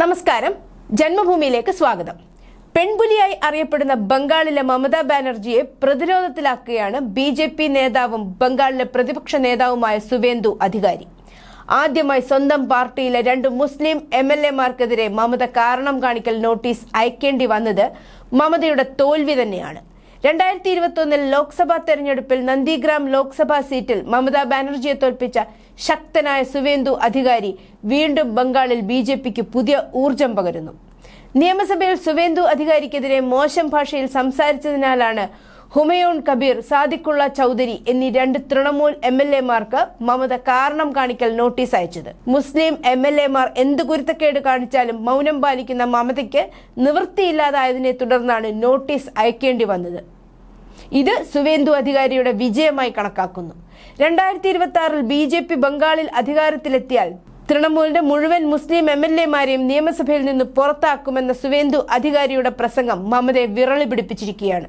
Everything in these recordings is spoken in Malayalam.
നമസ്കാരം. ജന്മഭൂമിയിലേക്ക് സ്വാഗതം. പെൺപുലിയായി അറിയപ്പെടുന്ന ബംഗാളിലെ മമതാ ബാനർജിയെ പ്രതിരോധത്തിലാക്കുകയാണ് ബി ജെ പി നേതാവും ബംഗാളിലെ പ്രതിപക്ഷ നേതാവുമായ സുവേന്ദു അധികാരി. ആദ്യമായി സ്വന്തം പാർട്ടിയിലെ രണ്ട് മുസ്ലിം എം എൽ എമാർക്കെതിരെ മമത കാരണം കാണിക്കൽ നോട്ടീസ് അയക്കേണ്ടി വന്നത് മമതയുടെ തോൽവി തന്നെയാണ്. രണ്ടായിരത്തി ഇരുപത്തൊന്നിൽ ലോക്സഭാ തെരഞ്ഞെടുപ്പിൽ നന്ദിഗ്രാം ലോക്സഭാ സീറ്റിൽ മമതാ ബാനർജിയെ തോൽപ്പിച്ച ശക്തനായ സുവേന്ദു അധികാരി വീണ്ടും ബംഗാളിൽ ബി ജെ പിക്ക് പുതിയ ഊർജം പകരുന്നു. നിയമസഭയിൽ സുവേന്ദു അധികാരിക്കെതിരെ മോശം ഭാഷയിൽ സംസാരിച്ചതിനാലാണ് ഹുമയൂൺ കബീർ സാദിഖുള്ള ചൗധരി എന്നീ രണ്ട് തൃണമൂൽ എം എൽ എമാർക്ക് മമത കാരണം കാണിക്കൽ നോട്ടീസ് അയച്ചത്. മുസ്ലിം എം എൽ എമാർ എന്ത് കുരുത്തക്കേട് കാണിച്ചാലും മൗനം പാലിക്കുന്ന മമതയ്ക്ക് നിവൃത്തിയില്ലാതായതിനെ തുടർന്നാണ് നോട്ടീസ് അയക്കേണ്ടി വന്നത്. ഇത് സുവേന്ദു അധികാരിയുടെ വിജയമായി കണക്കാക്കുന്നു. രണ്ടായിരത്തി ഇരുപത്തി ആറിൽ ബി ജെ പി ബംഗാളിൽ അധികാരത്തിലെത്തിയാൽ തൃണമൂലിന്റെ മുഴുവൻ മുസ്ലിം എം എൽ എമാരെയും നിയമസഭയിൽ നിന്ന് പുറത്താക്കുമെന്ന സുവേന്ദു അധികാരിയുടെ പ്രസംഗം മമതയെ വിറളി പിടിപ്പിച്ചിരിക്കുകയാണ്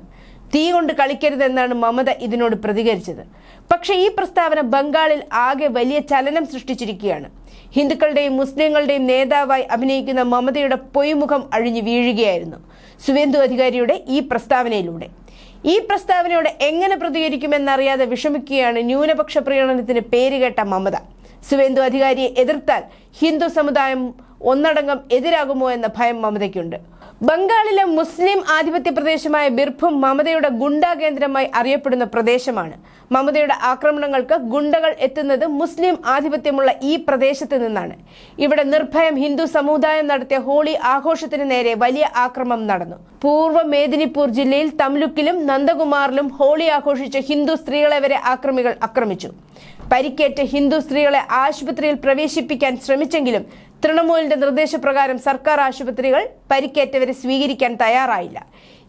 തീ കൊണ്ട് കളിക്കരുതെന്നാണ് മമത ഇതിനോട് പ്രതികരിച്ചത്. പക്ഷെ ഈ പ്രസ്താവന ബംഗാളിൽ ആകെ വലിയ ചലനം സൃഷ്ടിച്ചിരിക്കുകയാണ്. ഹിന്ദുക്കളുടെയും മുസ്ലിങ്ങളുടെയും നേതാവായി അഭിനയിക്കുന്ന മമതയുടെ പൊയ്മുഖം അഴിഞ്ഞു വീഴുകയായിരുന്നു സുവേന്ദു അധികാരിയുടെ ഈ പ്രസ്താവനയിലൂടെ. ഈ പ്രസ്താവനയോട് എങ്ങനെ പ്രതികരിക്കുമെന്നറിയാതെ വിഷമിക്കുകയാണ് ന്യൂനപക്ഷ പ്രീണനത്തിന് പേരുകേട്ട മമത. സുവേന്ദു അധികാരിയെ എതിർത്താൽ ഹിന്ദു സമുദായം ഒന്നടങ്കം എതിരാകുമോ എന്ന ഭയം മമതയ്ക്കുണ്ട്. ബംഗാളിലെ മുസ്ലിം ആധിപത്യ പ്രദേശമായ ബിർഭും മമതയുടെ ഗുണ്ടാ കേന്ദ്രമായി അറിയപ്പെടുന്ന പ്രദേശമാണ്. മമതയുടെ ആക്രമണങ്ങൾക്ക് ഗുണ്ടകൾ എത്തുന്നത് മുസ്ലിം ആധിപത്യമുള്ള ഈ പ്രദേശത്ത് നിന്നാണ്. ഇവിടെ നിർഭയം ഹിന്ദു സമുദായം നടത്തിയ ഹോളി ആഘോഷത്തിന് നേരെ വലിയ ആക്രമണം നടന്നു. പൂർവ മേദിനിപൂർ ജില്ലയിൽ തംലുക്കിലും നന്ദകുമാറിലും ഹോളി ആഘോഷിച്ച ഹിന്ദു സ്ത്രീകളെ വരെ ആക്രമികൾ ആക്രമിച്ചു. പരിക്കേറ്റ ഹിന്ദു സ്ത്രീകളെ ആശുപത്രിയിൽ പ്രവേശിപ്പിക്കാൻ ശ്രമിച്ചെങ്കിലും തൃണമൂലിന്റെ നിർദ്ദേശപ്രകാരം സർക്കാർ ആശുപത്രികൾ പരിക്കേറ്റവരെ സ്വീകരിക്കാൻ തയ്യാറായില്ല.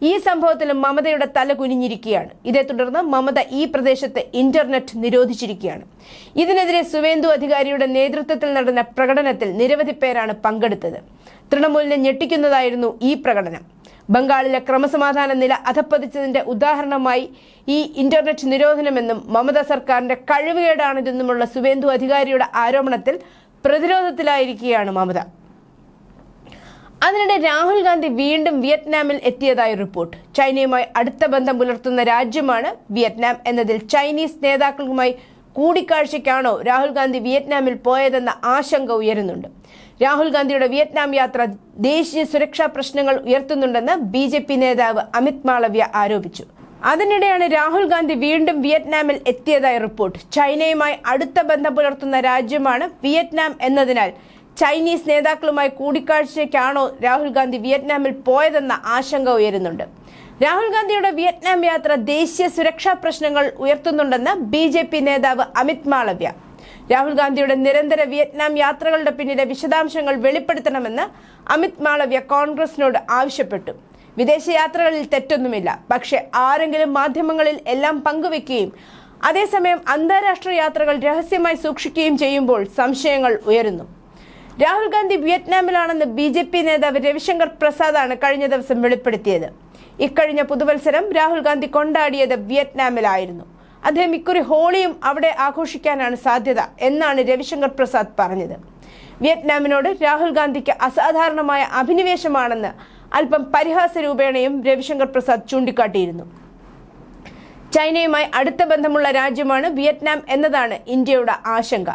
ഈ സംഭവത്തിൽ മമതയുടെ തല കുനിഞ്ഞിരിക്കുകയാണ്. ഇതേ തുടർന്ന് മമത ഈ പ്രദേശത്ത് ഇന്റർനെറ്റ് നിരോധിച്ചിരിക്കുകയാണ്. ഇതിനെതിരെ സുവേന്ദു അധികാരിയുടെ നേതൃത്വത്തിൽ നടന്ന പ്രകടനത്തിൽ നിരവധി പേരാണ് പങ്കെടുത്തത്. തൃണമൂലിനെ ഞെട്ടിക്കുന്നതായിരുന്നു ഈ പ്രകടനം. ബംഗാളിലെ ക്രമസമാധാന നില അധപ്പതിച്ചതിന്റെ ഉദാഹരണമായി ഈ ഇന്റർനെറ്റ് നിരോധനമെന്നും മമത സർക്കാരിന്റെ കഴിവുകേടാണിതെന്നുമുള്ള സുവേന്ദു അധികാരിയുടെ ആരോപണത്തിൽ പ്രതിരോധത്തിലായിരിക്കുകയാണ് മമത. അതിനിടെ രാഹുൽ ഗാന്ധി വീണ്ടും വിയറ്റ്നാമിൽ എത്തിയതായി റിപ്പോർട്ട്. ചൈനയുമായി അടുത്ത ബന്ധം പുലർത്തുന്ന രാജ്യമാണ് വിയറ്റ്നാം എന്നതിൽ ചൈനീസ് നേതാക്കളുമായി കൂടിക്കാഴ്ചയ്ക്കാണോ രാഹുൽ ഗാന്ധി വിയറ്റ്നാമിൽ പോയതെന്ന ആശങ്ക ഉയരുന്നുണ്ട്. രാഹുൽ ഗാന്ധിയുടെ വിയറ്റ്നാം യാത്ര ദേശീയ സുരക്ഷാ പ്രശ്നങ്ങൾ ഉയർത്തുന്നുണ്ടെന്ന് ബി ജെ പി നേതാവ് അമിത് മാളവ്യ ആരോപിച്ചു. അതിനിടെയാണ് രാഹുൽ ഗാന്ധി വീണ്ടും വിയറ്റ്നാമിൽ എത്തിയതായി റിപ്പോർട്ട്. ചൈനയുമായി അടുത്ത ബന്ധം പുലർത്തുന്ന രാജ്യമാണ് വിയറ്റ്നാം എന്നതിനാൽ ചൈനീസ് നേതാക്കളുമായി കൂടിക്കാഴ്ചയ്ക്കാണോ രാഹുൽ ഗാന്ധി വിയറ്റ്നാമിൽ പോയതെന്ന ആശങ്ക ഉയരുന്നുണ്ട്. രാഹുൽ ഗാന്ധിയുടെ വിയറ്റ്നാം യാത്ര ദേശീയ സുരക്ഷാ പ്രശ്നങ്ങൾ ഉയർത്തുന്നുണ്ടെന്ന് ബി നേതാവ് അമിത് മാളവ്യ രാഹുൽ ഗാന്ധിയുടെ നിരന്തര വിയറ്റ്നാം യാത്രകളുടെ പിന്നിലെ വിശദാംശങ്ങൾ വെളിപ്പെടുത്തണമെന്ന് അമിത് മാളവ്യ കോൺഗ്രസിനോട് ആവശ്യപ്പെട്ടു. വിദേശയാത്രകളിൽ തെറ്റൊന്നുമില്ല. പക്ഷേ ആരെങ്കിലും മാധ്യമങ്ങളിൽ എല്ലാം പങ്കുവെക്കുകയും അതേസമയം അന്താരാഷ്ട്ര യാത്രകൾ രഹസ്യമായി സൂക്ഷിക്കുകയും ചെയ്യുമ്പോൾ സംശയങ്ങൾ ഉയരുന്നു. രാഹുൽ ഗാന്ധി വിയറ്റ്നാമിലാണെന്ന് ബി ജെ പി നേതാവ് രവിശങ്കർ പ്രസാദാണ് കഴിഞ്ഞ ദിവസം വെളിപ്പെടുത്തിയത്. ഇക്കഴിഞ്ഞ പുതുവത്സരം രാഹുൽ ഗാന്ധി കൊണ്ടാടിയത് വിയറ്റ്നാമിലായിരുന്നു. അദ്ദേഹം ഇക്കുറി ഹോളിയും അവിടെ ആഘോഷിക്കാനാണ് സാധ്യത എന്നാണ് രവിശങ്കർ പ്രസാദ് പറഞ്ഞത്. വിയറ്റ്നാമിനോട് രാഹുൽ ഗാന്ധിക്ക് അസാധാരണമായ അഭിനിവേശമാണെന്ന് അല്പം പരിഹാസ രൂപേണയും രവിശങ്കർ പ്രസാദ് ചൂണ്ടിക്കാട്ടിയിരുന്നു. ചൈനയുമായി അടുത്ത ബന്ധമുള്ള രാജ്യമാണ് വിയറ്റ്നാം എന്നതാണ് ഇന്ത്യയുടെ ആശങ്ക.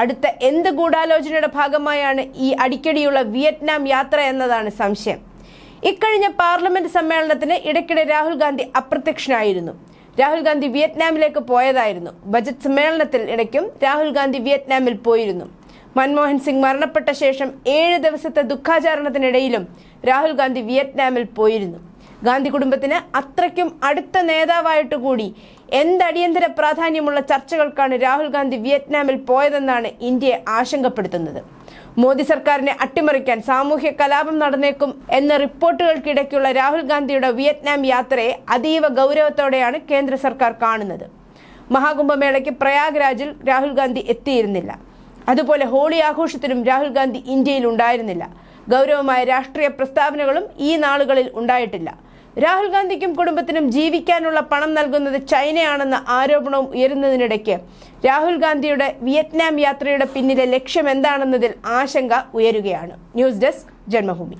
അടുത്ത എന്ത് ഗൂഢാലോചനയുടെ ഭാഗമായാണ് ഈ അടിക്കടിയുള്ള വിയറ്റ്നാം യാത്ര എന്നതാണ് സംശയം. ഇക്കഴിഞ്ഞ പാർലമെന്റ് സമ്മേളനത്തിന് ഇടയ്ക്കിടെ രാഹുൽ ഗാന്ധി അപ്രത്യക്ഷനായിരുന്നു. രാഹുൽ ഗാന്ധി വിയറ്റ്നാമിലേക്ക് പോയതായിരുന്നു. ബജറ്റ് സമ്മേളനത്തിൽ ഇടയ്ക്കും രാഹുൽ ഗാന്ധി വിയറ്റ്നാമിൽ പോയിരുന്നു. മൻമോഹൻ സിംഗ് മരണപ്പെട്ട ശേഷം ഏഴ് ദിവസത്തെ ദുഃഖാചരണത്തിനിടയിലും രാഹുൽ ഗാന്ധി വിയറ്റ്നാമിൽ പോയിരുന്നു. ഗാന്ധി കുടുംബത്തിന് അത്രയ്ക്കും അടുത്ത നേതാവായിട്ട് കൂടി എന്തടിയന്തര പ്രാധാന്യമുള്ള ചർച്ചകൾക്കാണ് രാഹുൽ ഗാന്ധി വിയറ്റ്നാമിൽ പോയതെന്നാണ് ഇന്ത്യയെ ആശങ്കപ്പെടുത്തുന്നത്. മോദി സർക്കാരിനെ അട്ടിമറിക്കാൻ സാമൂഹ്യ കലാപം നടന്നേക്കും എന്ന റിപ്പോർട്ടുകൾക്കിടയ്ക്കുള്ള രാഹുൽ ഗാന്ധിയുടെ വിയറ്റ്നാം യാത്രയെ അതീവ ഗൗരവത്തോടെയാണ് കേന്ദ്ര സർക്കാർ കാണുന്നത്. മഹാകുംഭമേളയ്ക്ക് പ്രയാഗ്രാജിൽ രാഹുൽ ഗാന്ധി എത്തിയിരുന്നില്ല. അതുപോലെ ഹോളി ആഘോഷത്തിനും രാഹുൽ ഗാന്ധി ഇന്ത്യയിൽ ഉണ്ടായിരുന്നില്ല. ഗൗരവമായ രാഷ്ട്രീയ പ്രസ്താവനകളും ഈ നാളുകളിൽ ഉണ്ടായിട്ടില്ല. രാഹുൽ ഗാന്ധിക്കും കുടുംബത്തിനും ജീവിക്കാനുള്ള പണം നൽകുന്നത് ചൈനയാണെന്ന ആരോപണവും ഉയരുന്നതിനിടയ്ക്ക് രാഹുൽ ഗാന്ധിയുടെ വിയറ്റ്നാം യാത്രയുടെ പിന്നിലെ ലക്ഷ്യം എന്താണെന്നതിൽ ആശങ്ക ഉയരുകയാണ്. News desk Janmabhumi.